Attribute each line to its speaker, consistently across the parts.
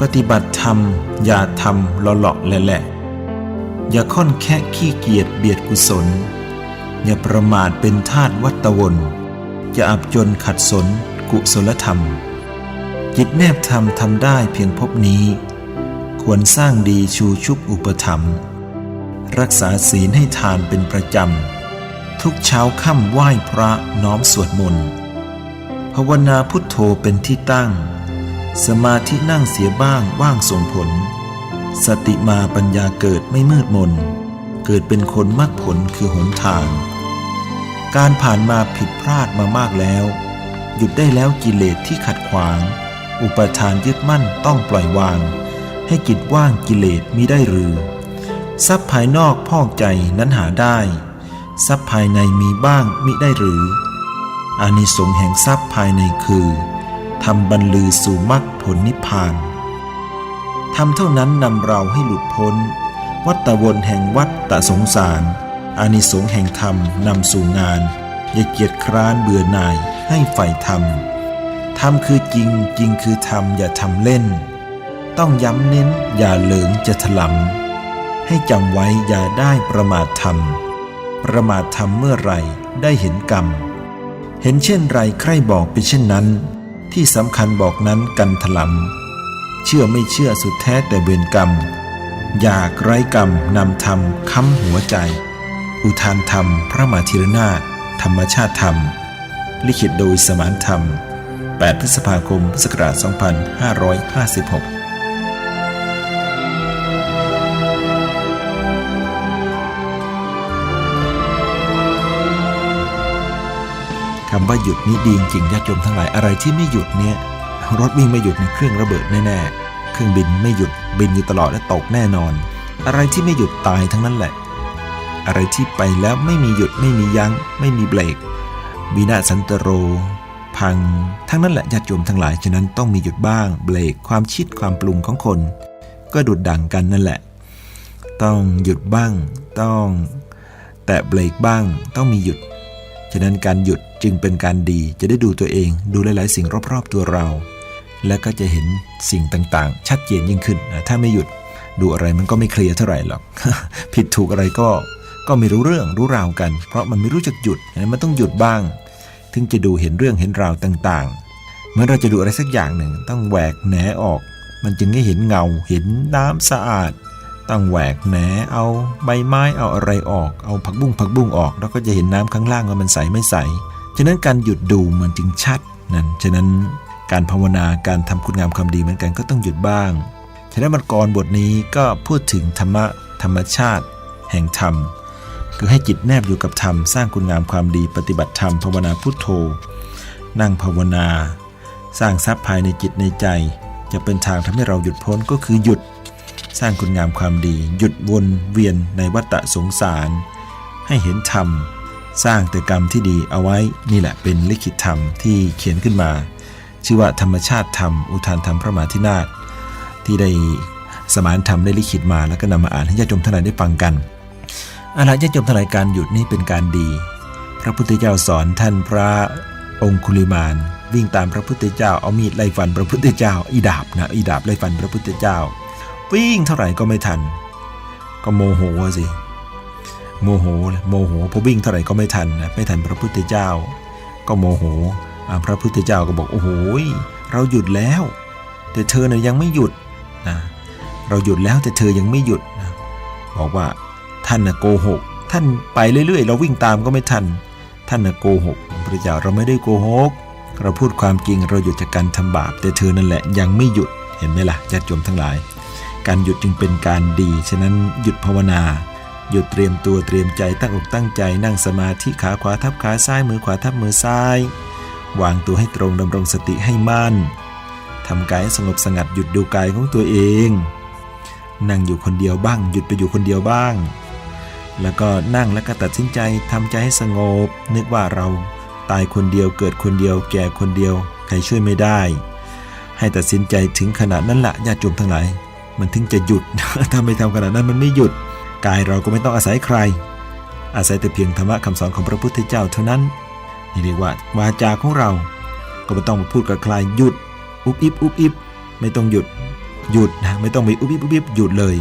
Speaker 1: ปฏิบัติธรรม อย่าทำเลาะๆแหละ อย่าค่อนแค่ขี้เกียจเบียดกุศล อย่าประมาทเป็นทาตวัตวนอย่าอับจนขัดสนกุศลธรรม จิตแนบธรรมทำได้เพียงพบนี้ ควรสร้างดีชูชุบอุปถัมรักษาศีลให้ทานเป็นประจำ ทุกเช้าค่ำไหว้พระน้อมสวดมนต์ภาวนาพุทโธเป็นที่ตั้ง สมาธินั่งเสียบ้างว่างส่งผล สติมาปัญญาเกิดไม่มืดมน เกิดเป็นคนมรรคผลคือหนทาง การผ่านมาผิดพลาดมามากแล้ว หยุดได้แล้วกิเลสที่ขัดขวาง อุปทานยึดมั่นต้องปล่อยวาง ให้จิตว่างกิเลสมิได้หรือ ทรัพย์ภายนอกพอกใจนั้นหาได้ ทรัพย์ภายในมีบ้างมิได้หรืออานิสงส์แห่งทรัพย์ภายในคือ ทำบรรลือสู่มรรคผลนิพพานทำเท่านั้นนำเราให้หลุดพ้น วัตวนแห่งวัฏตะสงสารอานิสงส์แห่งธรรมนำสู่งาน อย่าเกียจคร้านเบื่อหน่ายให้ใฝ่ธรรมธรรมคือจริงจริงคือธรรมอย่าทำเล่น ต้องย้ำเน้นอย่าเหลิงจะถลำให้จำไว้อย่าได้ประมาทธรรม ประมาทธรรมเมื่อไรได้เห็นกรรม เห็นเช่นไรใครบอกเป็นเช่นนั้น ที่สำคัญบอกนั้นกันถลำเชื่อไม่เชื่อสุดแท้แต่เวรกรรม อยากไร้กรรมนำธรรมค้ำหัวใจ อุทานธรรม พระมาธิรนาถธรรมชาติธรรม ลิขิตโดยสมานธรรม 8 พฤษภาคม พุทธศักราช 2556 คำว่าหยุดนี้ดีจริงญาติโยมทั้งหลายอะไรที่ไม่หยุดเนี่ยรถวิ่งไม่หยุดนี่เครื่องระเบิดแน่ๆเครื่องบินไม่หยุดบินอยู่ตลอดและตกแน่นอน อะไรที่ไม่หยุดตายทั้งนั้นแหละ อะไรที่ไปแล้วไม่มีหยุดไม่มียัง้ง ไม่มีเบรกวินาสันตโร พัง ทั้งนั้นแหละญาติโยมทั้งหลายฉะนั้นต้องมีหยุดบ้าง เบรกความคิดความปรุงของคน ก็ดุดดังกันนั่นแหละ ต้องหยุดบ้าง ต้อง แตะเบรกบ้าง ต้องมีหยุด ฉะนั้นการหยุด จึงเป็นการดีจะได้ดูตัวเองดูหลาย ๆ สิ่งรอบ ๆ ตัวเรา และก็จะเห็นสิ่งต่างๆ ชัดเจนยิ่งขึ้นนะถ้าไม่หยุดดูอะไรมันก็ไม่เคลียร์เท่าไหร่หรอก ผิดถูกอะไรก็ก็ไม่รู้เรื่องรู้ราวกัน เพราะมันไม่รู้จักหยุดฉะมันต้องหยุดบ้าง ถึงจะดูเห็นเรื่องเห็นราวต่างๆ เมื่อเราจะดูอะไรสักอย่างหนึ่งต้องแหวกแหนออก มันจึงให้เห็นเงาเห็นน้ำสะอาดต้องแหวกแหนเอาใบไม้เอาอะไรออก เอาผักบุ้งผักบุ้งออก แล้วก็จะเห็นน้ำข้างล่างว่ามันใสไม่ใส ฉะนั้นการหยุดดูมันจึงชัดนั่นฉะนั้นการภาวนาการทำคุณงามความดีเหมือนกันก็ต้องหยุดบ้าง ฉะนั้นบรรกรบทนี้ก็พูดถึงธรรมะธรรมชาติ แห่งธรรม คือให้จิตแนบอยู่กับธรรมสร้างคุณงามความดีปฏิบัติธรรมภาวนาพุทโธ นั่งภาวนา สร้างทรัพย์ภายในจิตในใจ จะเป็นทางทำให้เราหยุดพ้นก็คือหยุด สร้างคุณงามความดี หยุดวนเวียนในวัฏสงสาร ให้เห็นธรรม สร้างแต่กรรมที่ดีเอาไว้นี่แหละเป็นลิขิตธรรมที่เขียนขึ้นมา ชื่อว่าธรรมชาติธรรมอุทานธรรมพระมหาธินาที่ได้สมานธรรมได้ลิขิตมาแล้วก็นำมาอ่านให้ญาติโยมทั้งหลายได้ฟังกันอะไรญาติโยมทั้งหลายการหยุดนี่เป็นการดี พระพุทธเจ้าสอนท่านพระองคุลิมาน วิ่งตามพระพุทธเจ้าเอามีดไล่ฟันพระพุทธเจ้า อีดาบนะอีดาบไล่ฟันพระพุทธเจ้า วิ่งเท่าไหร่ก็ไม่ทัน ก็โมโหสิ โมโหโมโหพอวิ่งเท่าไหร่ก็ไม่ทันนะไม่ทันพระพุทธเจ้า ก็โมโหพระพุทธเจ้าก็บอกโอ้โหเราหยุดแล้ว แต่เธอเนี่ยยังไม่หยุดนะเราหยุดแล้วแต่เธอยังไม่หยุดนะบอกว่าท่านนะโกหก ท่านไปเรื่อยๆ เราวิ่งตามก็ไม่ทัน ท่านนะโกหกพระเจ้าเราไม่ได้โกหกเราพูดความจริงเราหยุดจากการทำบาป แต่เธอนั่นแหละยังไม่หยุดเห็นไหมล่ะญาติโยมทั้งหลาย การหยุดจึงเป็นการดี ฉะนั้นหยุดภาวนา หยุดเตรียมตัวเตรียมใจตั้งอกตั้งใจนั่งสมาธิขาขวาทับขาซ้ายมือขวาทับมือซ้าย วางตัวให้ตรงดำรงสติให้มั่นทำกายสงบสงัดหยุดดูกายของตัวเอง นั่งอยู่คนเดียวบ้าง หยุดไปอยู่คนเดียวบ้าง แล้วก็นั่งแล้วก็ตัดสินใจทำใจให้สงบ นึกว่าเราตายคนเดียวเกิดคนเดียว แก่คนเดียว ใครช่วยไม่ได้ ให้ตัดสินใจถึงขนาดนั้นละญาติโยมทั้งหลาย มันถึงจะหยุดถ้าไม่ทำขนาดนั้นมันไม่หยุด กายเราก็ไม่ต้องอาศัยใคร อาศัยแต่เพียงธรรมะคำสอนของพระพุทธเจ้าเท่านั้นนี่เรียกว่าวาจาของเรา ก็ไม่ต้องมาพูดกับใครหยุด อุบอิบอุบอิบไม่ต้องหยุดหยุดนะไม่ต้องไปอุบอิบอุบอิบหยุดเลย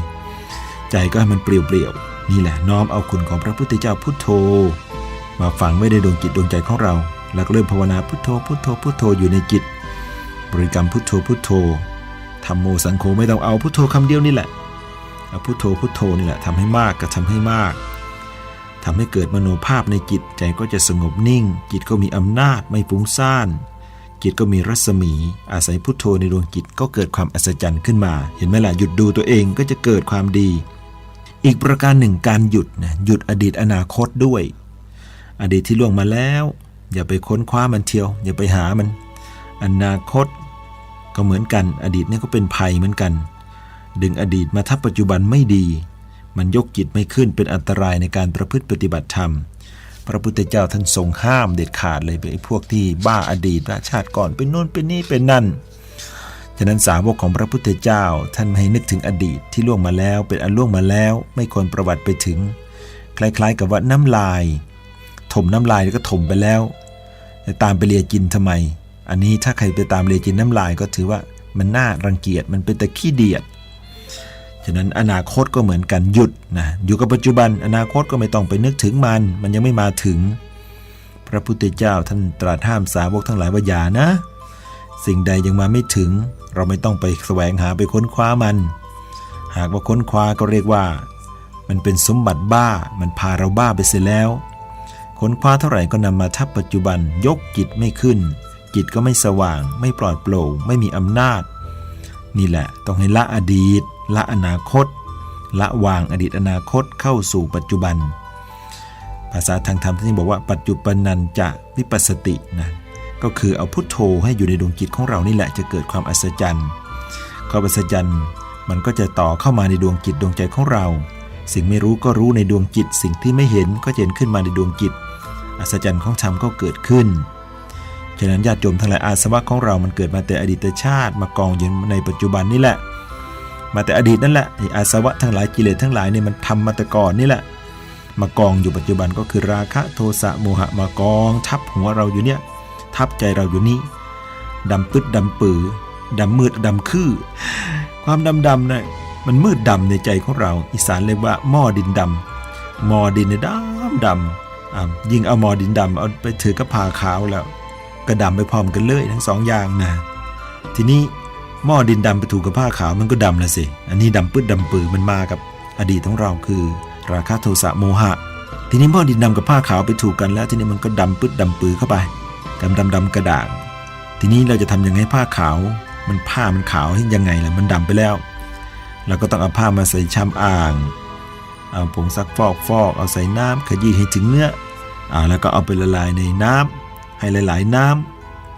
Speaker 1: ใจก็ให้มันเปลี่ยวเปลี่ยวๆนี่แหละน้อมเอาคุณของพระพุทธเจ้าพุทโธ มาฝังไว้ในดวงจิตดวงใจของเรา แล้วก็เริ่มภาวนาพุทโธพุทโธพุทโธอยู่ในจิต บริกรรมพุทโธพุทโธธรรมโมสังโฆไม่ต้องเอาพุทโธคำเดียวนี่แหละ อาพุทโธพุทโธนี่แหละทำให้มากก็ทำให้มากทำให้เกิดมโนภาพในจิตใจก็จะสงบนิ่ง จิตก็มีอำนาจไม่ฟุ้งซ่าน จิตก็มีรัศมี อาศัยพุทโธในดวงจิตก็เกิดความอัศจรรย์ขึ้นมา เห็นไหมล่ะหยุดดูตัวเองก็จะเกิดความดี อีกประการหนึ่งการหยุดนะหยุดอดีตอนาคตด้วย อดีตที่ล่วงมาแล้ว อย่าไปค้นคว้ามันเที่ยว อย่าไปหามัน อนาคต ก็เหมือนกัน อดีตนี่ก็เป็นภัยเหมือนกัน ดึงอดีตมาทับปัจจุบันไม่ดี มันยกจิตไม่ขึ้นเป็นอันตรายในการประพฤติปฏิบัติธรรม พระพุทธเจ้าท่านทรงห้ามเด็ดขาดเลยไปพวกที่บ้าอดีตชาติก่อนเป็นนู่นเป็นนี่เป็นนั่นฉะนั้นสาวกของพระพุทธเจ้าท่านไม่ให้นึกถึงอดีตที่ล่วงมาแล้วเป็นอันล่วงมาแล้วไม่ควรประวัติไปถึง คล้ายๆ กับว่าน้ำลาย ถมน้ำลายแล้วก็ถมไปแล้วแต่ตามไปเลียกินทำไม อันนี้ถ้าใครไปตามเลียกินน้ำลายก็ถือว่ามันน่ารังเกียจมันเป็นแตะขี้เดียด ฉะนั้นอนาคตก็เหมือนกันหยุดนะอยู่กับปัจจุบันอนาคตก็ไม่ต้องไปนึกถึงมัน มันยังไม่มาถึง พระพุทธเจ้าท่านตรัสห้ามสาวกทั้งหลายว่าอย่านะ สิ่งใดยังมาไม่ถึง เราไม่ต้องไปแสวงหาไปค้นคว้ามัน หากว่าค้นคว้าก็เรียกว่า มันเป็นสมบัติบ้ามันพาเราบ้าไปเสียแล้ว ค้นคว้าเท่าไหร่ก็นำมาทับปัจจุบันยกจิตไม่ขึ้น จิตก็ไม่สว่าง ไม่ปลอดโปร่งไม่มีอำนาจ นี่แหละต้องให้ละอดีต ละอนาคต ละวางอดีตอนาคตเข้าสู่ปัจจุบัน ภาษาทางธรรมที่บอกว่าปัจจุบันนันจะวิปัสสตินะก็คือเอาพุทโธให้อยู่ในดวงจิตของเรานี่แหละจะเกิดความอัศจรรย์ความอัศจรรย์มันก็จะต่อเข้ามาในดวงจิตดวงใจของเรา สิ่งไม่รู้ก็รู้ในดวงจิต สิ่งที่ไม่เห็นก็เห็นขึ้นมาในดวงจิต อัศจรรย์ของธรรมก็เกิดขึ้น ฉะนั้นญาติโยมทั้งหลายอาสวะของเรามันเกิดมาแต่อดีตชาติมากองอยู่ในปัจจุบันนี่แหละ มาแต่อดีตนั่นแหละไอ้อาสวะทั้งหลายกิเลสทั้งหลายเนี่ยมันทำมาแต่ก่อนนี่แหละ มากองอยู่ปัจจุบันก็คือราคะโทสะโมหะมากอง ทับหัวเราอยู่เนี่ย ทับใจเราอยู่นี่ดำปึ๊ดดำปือดำมืดดำคือความดำดำนะ่ะมันมืดดำในใจของเรา อีสานเรียกว่าหม้อดินดำหม้อดินเนี่ยดำดำยิ่งเอาหม้อดินดำเอาไปถือกระพาขาวแล้วก็ดำไปพร้อมกันเลยทั้งสองอย่างนะทีนี้ หม้อดินดำไปถูกกับผ้าขาวมันก็ดำแล้วสิ อันนี้ดำปึ๊ดดำปือมันมากับอดีตของเราคือ ราคะโทสะโมหะ ทีนี้หม้อดินดำกับผ้าขาวไปถูกกันแล้ว ทีนี้มันก็ดำปึ๊ดดำปือเข้าไปดำดำดำกระด่าง ทีนี้เราจะทำยังไงผ้าขาว มันผ้ามันขาวยังไงล่ะมันดำไปแล้วเราก็ต้องเอาผ้ามาใส่ชามอ่าง เอาผงซักฟอกฟอกเอาใส่น้ำขยี้ให้ถึงเนื้ออ่าแล้วก็เอาไปละลายในน้ำให้หลาย ๆ น้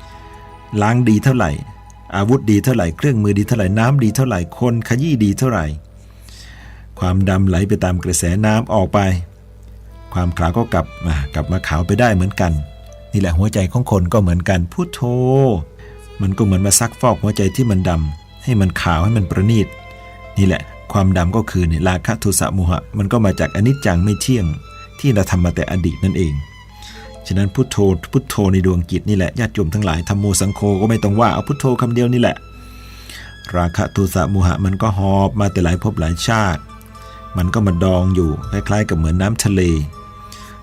Speaker 1: ำล้างดีเท่าไหร่ อาวุธดีเท่าไหร่เครื่องมือดีเท่าไหร่น้ำดีเท่าไหร่คนขยี้ดีเท่าไหร่ ความดำไหลไปตามกระแสน้ำออกไป ความขาวก็กลับมากลับมาขาวไปได้เหมือนกัน นี่แหละหัวใจของคนก็เหมือนกันพุโทโธ มันก็เหมือนมาซักฟอกหัวใจที่มันดำให้มันขาวให้มันประณีตนี่แหละความดำก็คือเนี่ยราคะโทสะโมหะ มันก็มาจากอนิจจังไม่เที่ยง ที่เราทำมาแต่อดีตนั่นเอง ฉะนั้นพุทโธพุทโธในดวงจิตนี่แหละญาติโยมทั้งหลายธรรมโมสังโฆก็ไม่ต้องว่าเอาพุทโธคำเดียวนี่แหละ ราคะโทสะโมหะมันก็หอบมาแต่หลายภพหลายชาติ มันก็มาดองอยู่คล้ายๆ กับเหมือนน้ำทะเล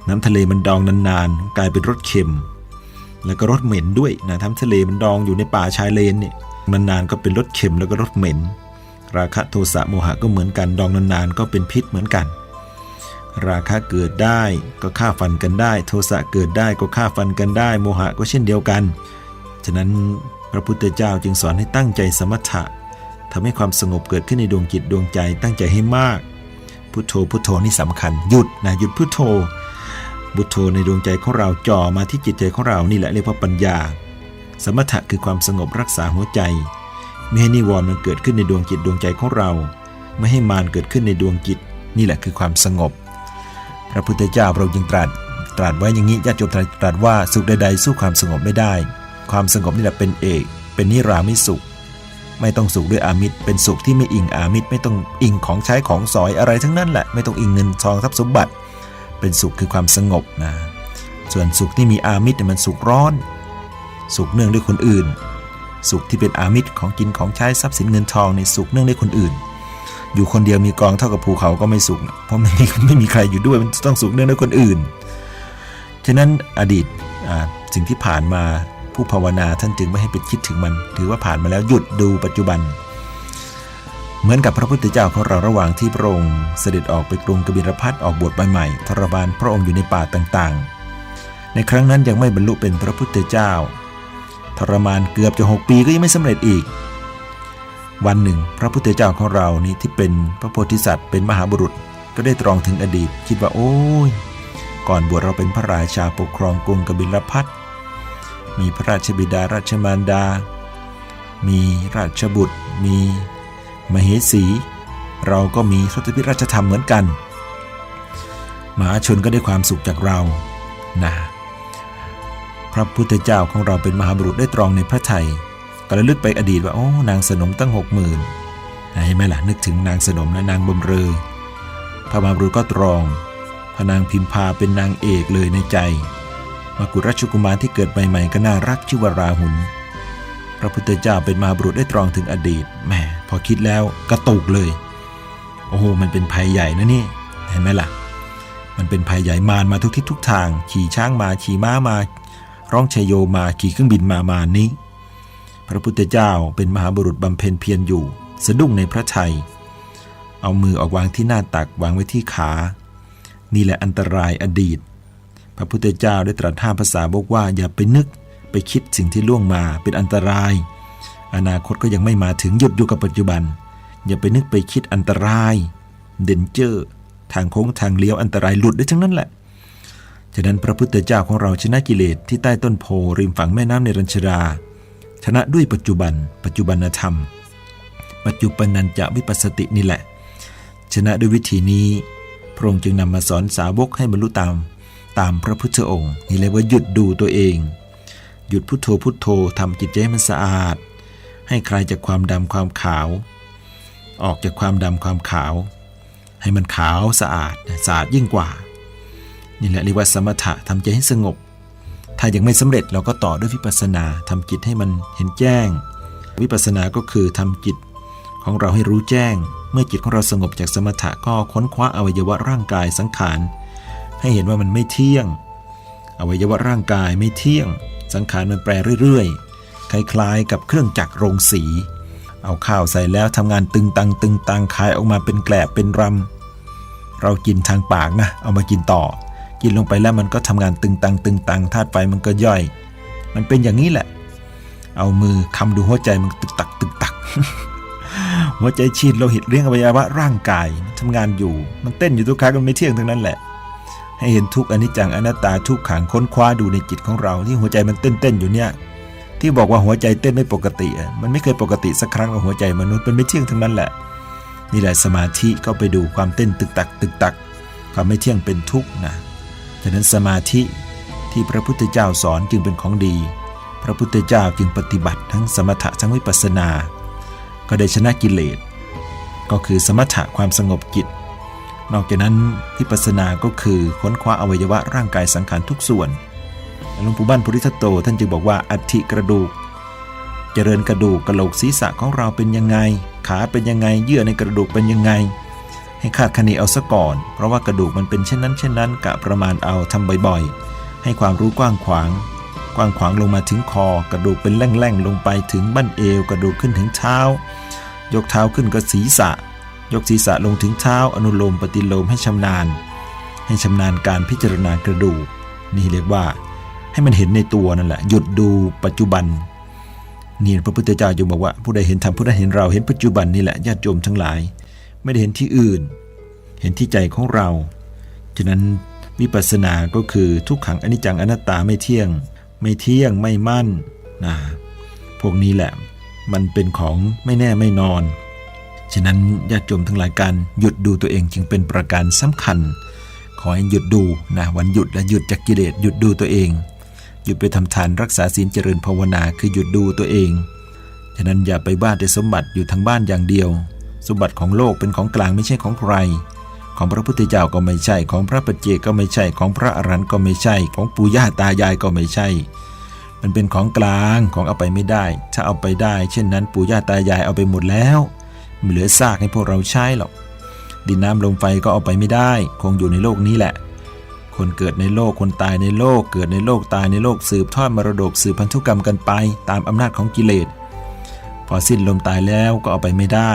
Speaker 1: น้ำทะเลมันดองนานๆ กลายเป็นรสเค็ม แล้วก็รสเหม็นด้วยนะน้ำทะเลมันดองอยู่ในป่าชายเลนเนี่ยมันนานก็เป็นรสเค็มแล้วก็รสเหม็น ราคะโทสะโมหะก็เหมือนกันดองนานๆก็เป็นพิษเหมือนกัน ราคะเกิดได้ก็ฆ่าฟันกันได้ โทสะเกิดได้ก็ฆ่าฟันกันได้ โมหะก็เช่นเดียวกัน ฉะนั้นพระพุทธเจ้าจึงสอนให้ตั้งใจสมถะทำให้ความสงบเกิดขึ้นในดวงจิตดวงใจ ตั้งใจให้มาก พุทโธพุทโธนี่สำคัญหยุดนะหยุดพุทโธพุทโธในดวงใจของเราจ่อมาที่จิตใจของเรานี่แหละเรียกว่าปัญญา สมถะคือความสงบรักษาหัวใจไม่ให้นิวรณ์มันเกิดขึ้นในดวงจิตดวงใจของเรา ไม่ให้มารเกิดขึ้นในดวงจิต นี่แหละคือความสงบ ระพุทธเจ้าเราจึงตรัส ตรัสไว้อย่างนี้ญาติโยมตรัสว่าสุขใดๆ สู้ความสงบไม่ได้ ความสงบนี่แหละเป็นเอก เป็นนิรามิสุข ไม่ต้องสุขด้วยอามิตรเป็นสุขที่ไม่อิงอามิตรไม่ต้องอิงของใช้ของสอยอะไรทั้งนั้นแหละไม่ต้องอิงเงินทองทรัพย์สมบัติ เป็นสุขคือความสงบนะส่วนสุขที่มีอามิตรเนี่ยมันสุขร้อน สุขเนื่องด้วยคนอื่น สุขที่เป็นอามิตรของกินของใช้ทรัพย์สินเงินทองในสุขเนื่องในคนอื่น อยู่คนเดียวมีกองเท่ากับภูเขาก็ไม่สุขนะเพราะไม่มีไม่มีใครอยู่ด้วยมันต้องสุขเนื่องในคนอื่น ฉะนั้นอดีตสิ่งที่ผ่านมาผู้ภาวนาท่านจึงไม่ให้ไปคิดถึงมัน ถือว่าผ่านมาแล้วหยุดดูปัจจุบัน เหมือนกับพระพุทธเจ้าของเราระหว่างที่พระองค์เสด็จออกไปกรุงกบิลพัทออกบวชใหม่ๆทรมานพระองค์อยู่ในป่าต่างๆ ในครั้งนั้นยังไม่บรรลุเป็นพระพุทธเจ้าทรมานเกือบจะหกปีก็ยังไม่สำเร็จอีก วันหนึ่ง พระพุทธเจ้าของเรานี้ที่เป็นพระโพธิสัตว์เป็นมหาบุรุษก็ได้ตรองถึงอดีต คิดว่าโอ้ย ก่อนบวชเราเป็นพระราชาปกครองกรุงกบิลพัทมีพระราชบิดาราชมารดา มีราชบุตร มีมเหสี เราก็มีทศพิราชธรรมเหมือนกันมหาชนก็ได้ความสุขจากเรานะพระพุทธเจ้าของเราเป็นมหาบุรุษได้ตรองในพระไทย ก็ระลึกไปอดีตว่าโอ้นางสนมตั้งหกหมื่นเห็นไหมล่ะนึกถึงนางสนมและนางบำเรอพระมาบรุก็ตรองพระนางพิมพาเป็นนางเอกเลยในใจมากุฎราชกุมารที่เกิดใหม่ๆก็น่ารักชื่อว่าราหุลพระพุทธเจ้าเป็นมาบุรุษได้ตรองถึงอดีตแหมพอคิดแล้วกระตุกเลย โอ้โหมันเป็นภัยใหญ่นะนี่เห็นไหมล่ะ มันเป็นภัยใหญ่มารมาทุกทิศทุกทาง ขี่ช้างมาขี่ม้ามา ร้องชยโยมาขี่เครื่องบินมามานี้ พระพุทธเจ้าเป็นมหาบุรุษบำเพ็ญเพียรอยู่ สะดุ้งในพระทัย เอามือออกวางที่หน้าตักวางไว้ที่ขา นี่แหละอันตรายอดีต พระพุทธเจ้าได้ตรัสห้ามภาษาบอกว่าอย่าไปนึกไปคิดสิ่งที่ล่วงมาเป็นอันตราย อนาคตก็ยังไม่มาถึงหยุดอยู่กับปัจจุบัน อย่าไปนึกไปคิดอันตราย เด่นเจอทางโค้งทางเลี้ยวอันตรายหลุดได้ทั้งนั้นแหละฉะนั้นพระพุทธเจ้าของเราชนะกิเลสที่ใต้ต้นโพริมฝั่งแม่น้ำในรัญชรา ชนะด้วยปัจจุบัน ปัจจุบันธรรม ปัจจุบันนันจะวิปัสสตินี่แหละ ชนะด้วยวิธีนี้พระองค์จึงนำมาสอนสาวกให้บรรลุตาม ตามพระพุทธองค์ นี่เรียกว่าหยุดดูตัวเอง หยุดพุทโธพุทโธทำจิตใจให้มันสะอาด ให้คลายจากความดำความขาว ออกจากความดำความขาว ให้มันขาวสะอาดสะอาดยิ่งกว่า นี่แหละเรียกว่าสมถะทำใจให้สงบ ถ้ายังไม่สำเร็จเราก็ต่อด้วยวิปัสสนาทำจิตให้มันเห็นแจ้ง วิปัสสนาก็คือทำจิตของเราให้รู้แจ้ง เมื่อจิตของเราสงบจากสมถะก็ค้นคว้าอวัยวะร่างกายสังขารให้เห็นว่ามันไม่เที่ยง อวัยวะร่างกายไม่เที่ยง สังขารมันแปรเรื่อยๆ คล้ายๆ กับเครื่องจักรโรงสี เอาข้าวใส่แล้วทำงานตึงตังตึงตังคายออกมาเป็นแกลบเป็นรำเรากินทางปากนะ เอามากินต่อ กินลงไปแล้วมันก็ทำงานตึงตังตึงตังธาตุไฟมันก็ย่อย มันเป็นอย่างนี้แหละ เอามือคำดูหัวใจมันตึกตักตึกตัก หัวใจฉีดโลหิตเลี้ยงอวัยวะร่างกายทำงานอยู่ มันเต้นอยู่ทุกครั้งมันไม่เที่ยงทั้งนั้นแหละ ให้เห็นทุกอนิจจังอนัตตาทุกขังค้นคว้าดูในจิตของเราที่หัวใจมันเต้นเต้นอยู่เนี่ยที่บอกว่าหัวใจเต้นไม่ปกติ มันไม่เคยปกติสักครั้งกับหัวใจมนุษย์มันไม่เที่ยงทั้งนั้นแหละ นี่แหละสมาธิก็ไปดูความเต้นตึกตักตึกตัก ความไม่เที่ยงเป็นทุกข์นะ ฉะนั้นสมาธิที่พระพุทธเจ้าสอนจึงเป็นของดี พระพุทธเจ้าจึงปฏิบัติทั้งสมถะทั้งวิปัสสนา ก็ได้ชนะกิเลส ก็คือสมถะความสงบจิต นอกจากนั้นวิปัสสนาก็คือค้นคว้าอวัยวะร่างกายสังขารทุกส่วนหลวงปู่บ้านปุริทัตโตท่านจึงบอกว่าอัฐิกระดูก เจริญกระดูกกระโหลกศีรษะของเราเป็นยังไง ขาเป็นยังไง เยื่อในกระดูกเป็นยังไง ให้คาดคะเนเอาซะก่อน เพราะว่ากระดูกมันเป็นเช่นนั้นเช่นนั้นกะประมาณเอาทำบ่อยๆ ให้ความรู้กว้างขวาง กว้างขวางลงมาถึงคอ กระดูกเป็นแล่งๆ ลงไปถึงบั้นเอว กระดูกขึ้นถึงเท้า ยกเท้าขึ้นก็ศีรษะ ยกศีรษะลงถึงเท้า อนุโลมปฏิโลมให้ชำนาญ ให้ชำนาญการพิจารณากระดูก นี่เรียกว่า ให้มันเห็นในตัวนั่นแหละ หยุดดูปัจจุบันนี่พระพุทธเจ้าจึงบอกว่าผู้ใดเห็นธรรมผู้นั้นเห็นเราเห็นปัจจุบันนี่แหละญาติโยมทั้งหลาย ไม่ได้เห็นที่อื่น เห็นที่ใจของเรา ฉะนั้นวิปัสสนาก็คือทุกขังอนิจจังอนัตตาไม่เที่ยง ไม่เที่ยงไม่มั่นนะพวกนี้แหละมันเป็นของไม่แน่ไม่นอน ฉะนั้นญาติโยมทั้งหลายการหยุดดูตัวเองจึงเป็นประการสำคัญ ขอให้หยุดดูนะวันหยุดและหยุดจากกิเลสหยุดดูตัวเอง หยุดไปทำทานรักษาศีลเจริญภาวนาคือหยุดดูตัวเอง ฉะนั้นอย่าไปบ้าแต่สมบัติอยู่ทางบ้านอย่างเดียว สมบัติของโลกเป็นของกลางไม่ใช่ของใคร ของพระพุทธเจ้าก็ไม่ใช่ ของพระปัจเจกก็ไม่ใช่ ของพระอรหันต์ก็ไม่ใช่ ของปู่ย่าตายายก็ไม่ใช่ มันเป็นของกลางของเอาไปไม่ได้ ถ้าเอาไปได้ เช่นนั้นปู่ย่าตายายเอาไปหมดแล้วไม่เหลือซากให้พวกเราใช้หรอก ดินน้ำลมไฟก็เอาไปไม่ได้ คงอยู่ในโลกนี้แหละ คนเกิดในโลก คนตายในโลก เกิดในโลกตายในโลกสืบทอดมรดกสืบพันธุกรรมกันไป ตามอำนาจของกิเลส พอสิ้นลมตายแล้วก็เอาไปไม่ได้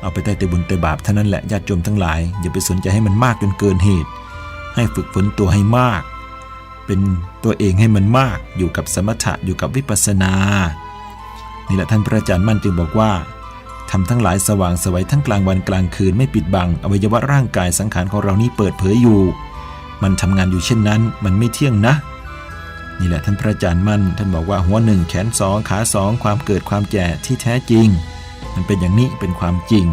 Speaker 1: เอาไปได้แต่บุญแต่บาปเท่านั้นแหละญาติโยมทั้งหลาย อย่าไปสนใจให้มันมากจนเกินเหตุ ให้ฝึกฝนตัวให้มาก เป็นตัวเองให้มันมากอยู่กับสมถะอยู่กับวิปัสสนานี่แหละท่านพระอาจารย์มั่นจึงบอกว่าทำทั้งหลายสว่างสวัยทั้งกลางวันกลางคืนไม่ปิดบัง อวัยวะร่างกายสังขารของเรานี้เปิดเผยอยู่ มันทำงานอยู่เช่นนั้น มันไม่เที่ยงนะ นี่แหละท่านพระอาจารย์มั่น ท่านบอกว่าหัวหนึ่งแขนสองขาสองความเกิดความแก่ที่แท้จริง มันเป็นอย่างนี้เป็นความจริง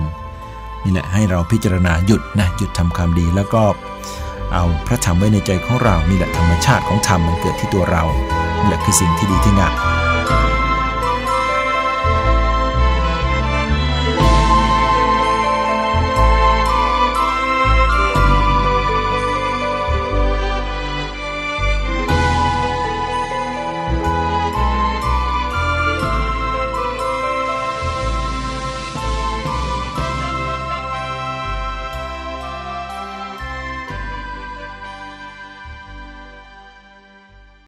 Speaker 1: นี่แหละให้เราพิจารณาหยุดนะหยุดทำความดีแล้วก็เอาพระธรรมไว้ในใจของเรานี่แหละธรรมชาติของธรรมมันเกิดที่ตัวเรานี่แหละคือสิ่งที่ดีที่งาม